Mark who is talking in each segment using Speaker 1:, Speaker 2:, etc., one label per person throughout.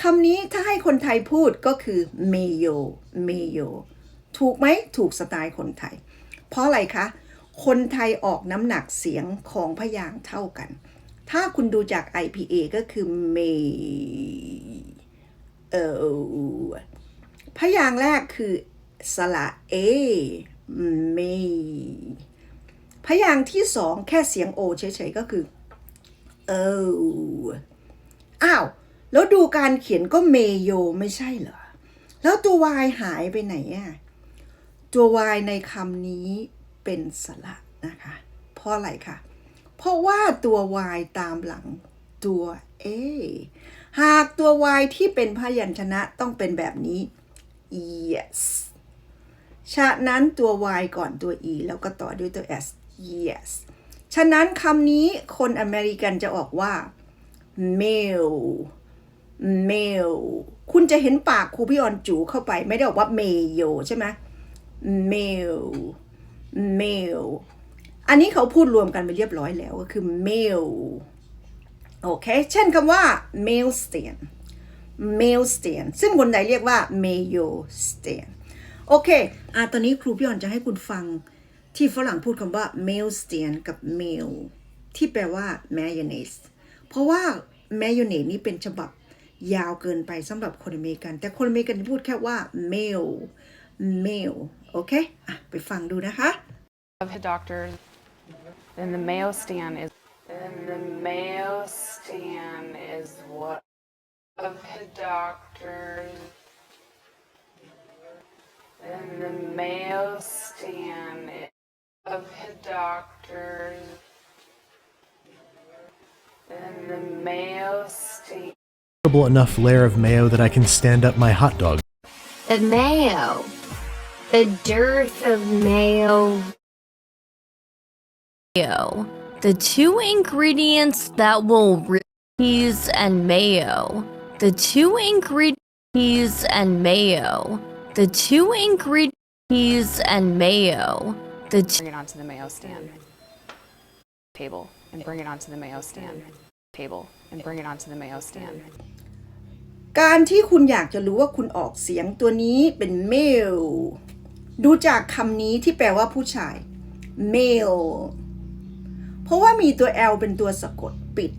Speaker 1: คำนี้ถ้าให้คนไทยพูดก็คือ mayo mayo ถูกไหมถูกสไตล์คนไทย เพราะอะไรคะ คนไทยออกน้ำหนักเสียงของพยางเท่ากัน ถ้าคุณดูจาก IPA ก็คือ may เออพยางแรกคือสระ a may พยางที่สองแค่เสียง o เฉยๆก็คือเอออ้าว แล้วดูการเขียนก็เมโยไม่ใช่เหรอ แล้วตัว y หายไปไหนอะตัว y ในคำนี้เป็นสระนะคะ เพราะอะไรคะ เพราะว่าตัว y ตามหลังตัว a หากตัว y ที่เป็นพยัญชนะต้องเป็นแบบนี้ yes ฉะนั้นตัว y ก่อนตัว e แล้วก็ต่อด้วยตัว s yes ฉะนั้นคำนี้คนอเมริกันจะออกว่า male male คุณจะเห็นปากครูพี่ออนจูเข้าไป ไม่ได้บอกว่า mayo ใช่ไหม male male อันนี้เขาพูดรวมกันไปเรียบร้อยแล้วก็คือ male โอเค เช่นคำว่า male stand male stand ซึ่งคนใดเรียกว่า mayo stand โอเคอะตอนนี้ครูพี่ออนจะให้คุณฟังที่ฝรั่งพูดคำว่า male stand กับ male ที่แปลว่า mayonnaise เพราะว่า mayonnaise นี่เป็นฉบับ ยาวเกินไปสำหรับคนอเมริกัน แต่คนอเมริกันพูดแค่ว่า male male โอเคอะไปฟังดูนะคะ
Speaker 2: of the doctors. Then the Mayo stand is. Then the Mayo stand is what of the doctors. Then the Mayo stand is of the doctors. Then the Mayo stand.
Speaker 3: Enough layer of mayo that I can stand up my hot dog.
Speaker 4: The mayo. The dearth of mayo.
Speaker 5: mayo. The two ingredients that will ri- cheese and mayo. The two ingredients cheese and mayo. The two ingredients cheese and mayo. The two
Speaker 2: Bring it onto the Mayo stand table and bring it onto the Mayo stand table and bring it onto the Mayo stand.
Speaker 1: การที่คุณอยากจะรู้ว่าคุณออกเสียงตัวนี้เป็น male ดูจากคำนี้ที่แปลว่าผู้ชาย male เพราะว่ามีตัว L เป็นตัวสะกดปิด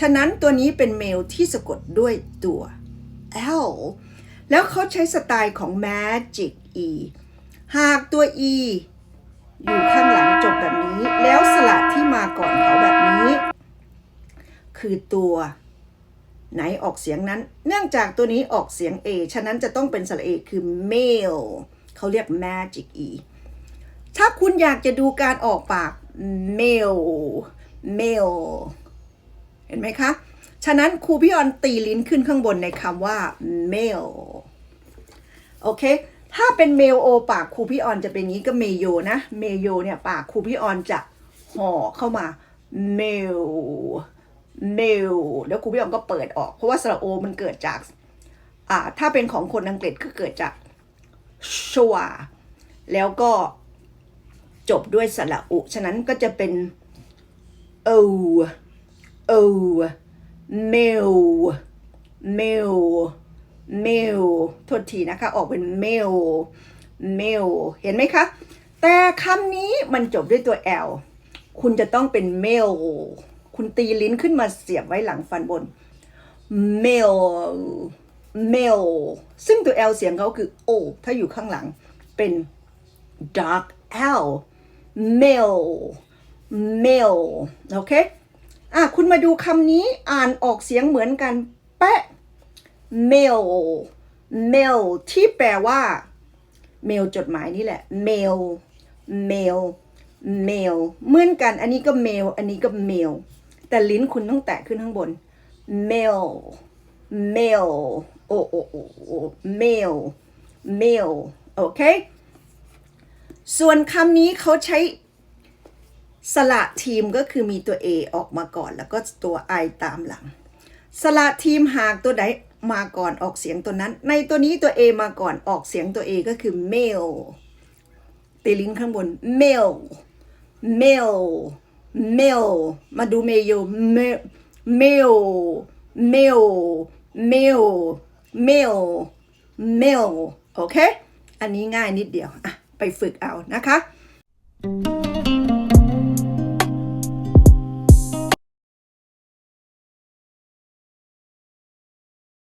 Speaker 1: ฉะนั้นตัวนี้เป็น male ที่สะกดด้วยตัว L แล้วเขาใช้สไตล์ของ magic E หากตัว E อยู่ข้างหลังจบแบบนี้ แล้วสระที่มาก่อนเขาแบบนี้ คือตัว ไหนออกเสียงนั้น เนื่องจากตัวนี้ออกเสียง A ฉะนั้นจะต้องเป็นสระ A คือ male เขาเรียก magic E ถ้าคุณอยากจะดูการออกปาก male male เห็นไหมคะ ฉะนั้นครูพี่ออนตีลิ้นขึ้นข้างบนในคำว่า male โอเค ถ้าเป็น male o ปากครูพี่ออนจะเป็นงี้ก็ mayo นะ mayo เนี่ยปากครูพี่ออนจะห่อเข้ามา male male แล้วครูพี่ออนก็เปิดออกเพราะว่าสระโอมันเกิดจากอ่าถ้าเป็นของคนอังกฤษก็เกิดจาก shua แล้วก็จบด้วยสระอุ ฉะนั้นก็จะเป็น o o male male male โทษทีนะคะ ออกเป็น male male เห็นไหมคะ แต่คำนี้มันจบด้วยตัว l คุณจะต้องเป็น male คุณตีลิ้นขึ้นมาเสียบไว้หลังฟันบน mail mail ซึ่งตัว l เสียงเขาคือ o ถ้าอยู่ข้างหลังเป็น dark l mail mail โอเคอะคุณมาดูคำนี้อ่านออกเสียงเหมือนกันแปะ mail mail ที่แปลว่า mail จดหมายนี่แหละ mail mail mail เหมือนกัน อันนี้ก็ mail อันนี้ก็ mail แต่ลิ้นคุณต้องแตะขึ้นข้างบน mail mail โอโอโอโอ mail mail โอเค ส่วนคำนี้เขาใช้สระทีมก็คือมีตัว A ออกมาก่อน แล้วก็ตัว I ตามหลัง สระทีมหากตัวใดมาก่อนออกเสียงตัวนั้น ในตัวนี้ตัว A มาก่อนออกเสียงตัว A ก็คือ mail ตีลิ้นข้างบน mail mail male มาดู male male male male meal meal meal โอเค อันนี้ง่ายนิดเดียว อะ ไปฝึกเอานะคะ thank you